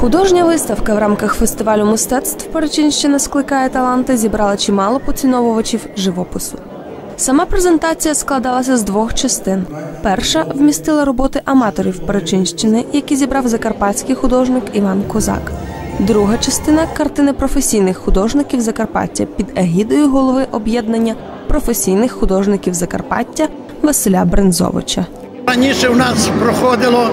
Художня виставка в рамках фестивалю мистецтв Перечинщина скликає таланти зібрала чимало поціновувачів живопису. Сама презентація складалася з двох частин. Перша вмістила роботи аматорів Перечинщини, які зібрав закарпатський художник Іван Козак. Друга частина картини професійних художників Закарпаття під егідою голови об'єднання професійних художників Закарпаття Василя Брензовича. Раніше в нас проходило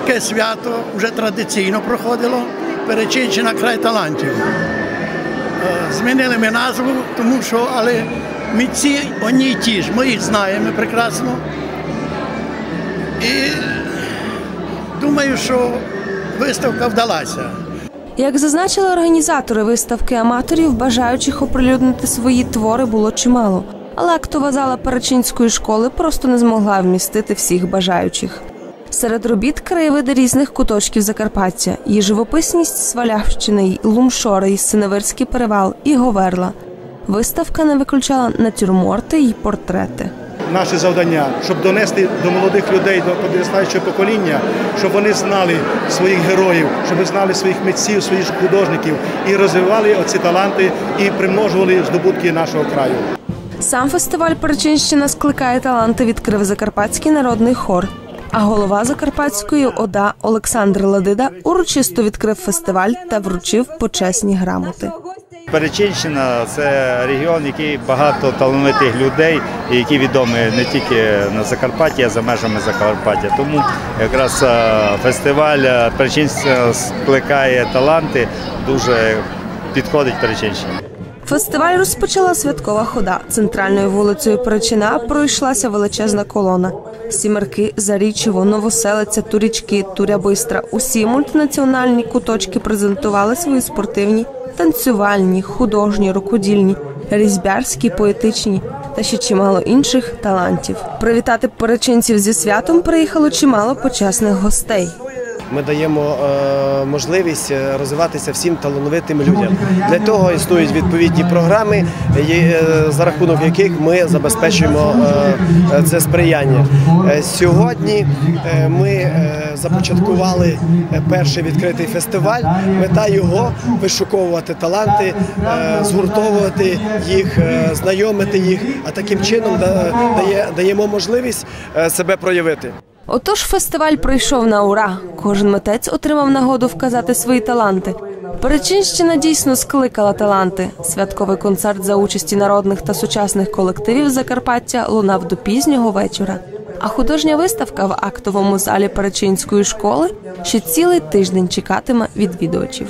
таке свято, вже традиційно проходило Перечинщина край талантів. Е, Змінили ми назву, тому що але митці одні ті ж, ми їх знаємо прекрасно. І думаю, що виставка вдалася. Як зазначили організатори виставки аматорів, бажаючих оприлюднити свої твори було чимало. Але актова зала Перечинської школи просто не змогла вмістити всіх бажаючих. Серед робіт краєвиди різних куточків Закарпаття, її живописність Свалявщини, Лумшори, і Синевирський перевал, і Говерла. Виставка не виключала натюрморти й портрети. Наше завдання, щоб донести до молодих людей, до підростаючого покоління, щоб вони знали своїх героїв, щоб знали своїх митців, своїх художників і розвивали оці таланти і примножували здобутки нашого краю. Сам фестиваль Перечинщина скликає таланти відкрив Закарпатський народний хор. А голова Закарпатської ОДА Олександр Ладида урочисто відкрив фестиваль та вручив почесні грамоти. Перечинщина це регіон, який багато талановитих людей, які відомі не тільки на Закарпатті, а за межами Закарпаття. Тому якраз е, фестиваль е, Перечинщина скликає таланти, дуже підходить Перечинщині. Фестиваль розпочала святкова хода. Центральною вулицею Перечина пройшлася величезна колона. Сімерки, Зарічево, Новоселиця, Турічки, Туря-Бистра. Усі мультинаціональні куточки презентували свої спортивні, танцювальні, художні, рукодільні, різьбярські, поетичні та ще чимало інших талантів. Привітати перечинців зі святом приїхало чимало почесних гостей. Ми даємо е, можливість е, розвиватися всім талановитим людям. Для того існують відповідні програми, е, за рахунок яких ми забезпечуємо це сприяння. Сьогодні ми започаткували перший відкритий фестиваль. Мета його вишуковувати таланти, згуртовувати їх, знайомити їх, а таким чином даємо можливість себе проявити. Отож, фестиваль пройшов на ура. Кожен митець отримав нагоду вказати свої таланти. Перечинщина дійсно скликала таланти. Святковий концерт за участі народних та сучасних колективів Закарпаття лунав до пізнього вечора. А художня виставка в актовому залі Перечинської школи ще цілий тиждень чекатиме відвідувачів.